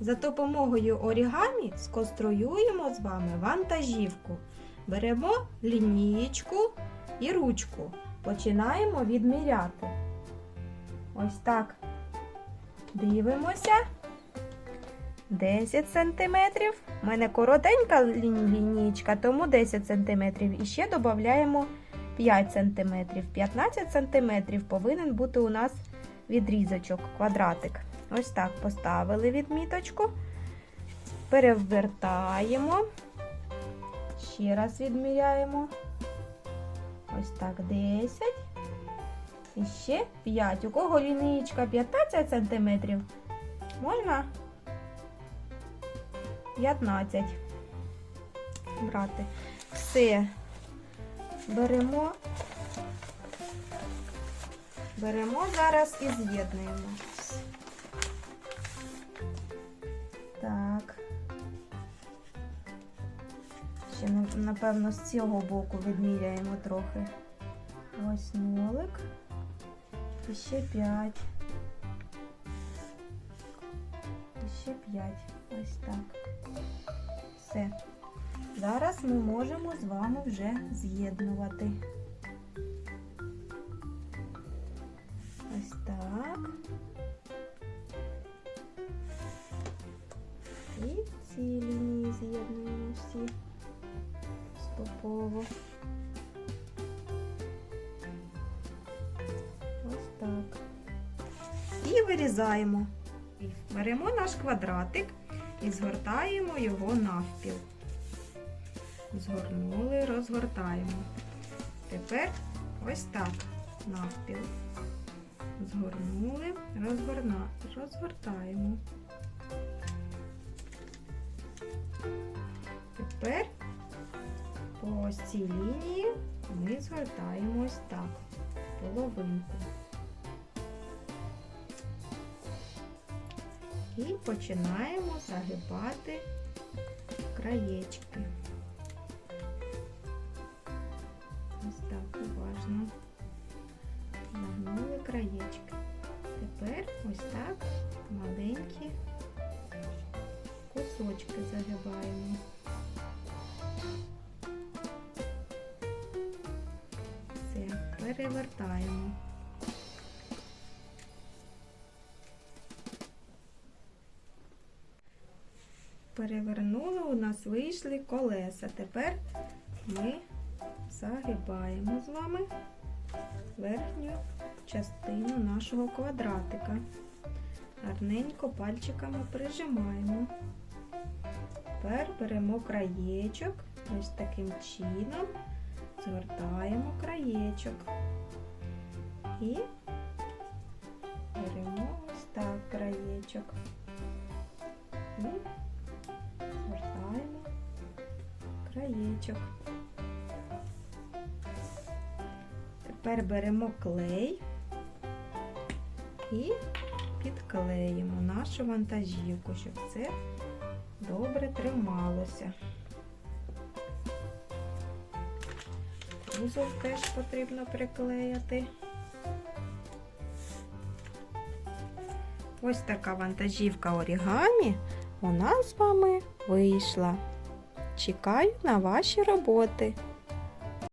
За допомогою орігамі сконструюємо з вами вантажівку. Беремо лінієчку і ручку. Починаємо відміряти. Ось так. Дивимося. 10 см. У мене коротенька лі- лінійка, тому 10 см. І ще додаємо 5 см. 15 см повинен бути у нас відрізочок, квадратик. Ось так поставили відміточку. Перевертаємо. Ще раз відміряємо. Ось так 10. І ще 5. У кого лінійка 15 см, можна 15 брати. Все. Беремо. Беремо зараз і з'єднуємо. Так. Ще, напевно, з цього боку відміряємо трохи. Ось нолик. І ще 5. І ще 5. Ось так. Все. Зараз ми можемо з вами вже з'єднувати. Ось так. Ці лінії з'єднуємо всі поступово. Ось так. І вирізаємо. Беремо наш квадратик і згортаємо його навпіл. Згорнули, розгортаємо. Тепер ось так навпіл. Згорнули, розгорна, розгортаємо. Тепер по ось цій лінії ми згортаємо ось так, половинку. І починаємо загибати краєчки. Ось так уважно. Загнули краєчки. Тепер ось так маленькі кусочки загибаємо. Перевертаємо. Перевернули, у нас вийшли колеса. Тепер ми загибаємо з вами верхню частину нашого квадратика. Гарненько пальчиками прижимаємо. Тепер беремо краєчок, ось таким чином згортаємо краєчок. І беремо ось так краєчок. І згортаємо краєчок. Тепер беремо клей і підклеїмо нашу вантажівку, щоб це добре трималося. Кузов теж потрібно приклеїти. Ось така вантажівка орігамі у нас з вами вийшла. Чекаю на ваші роботи.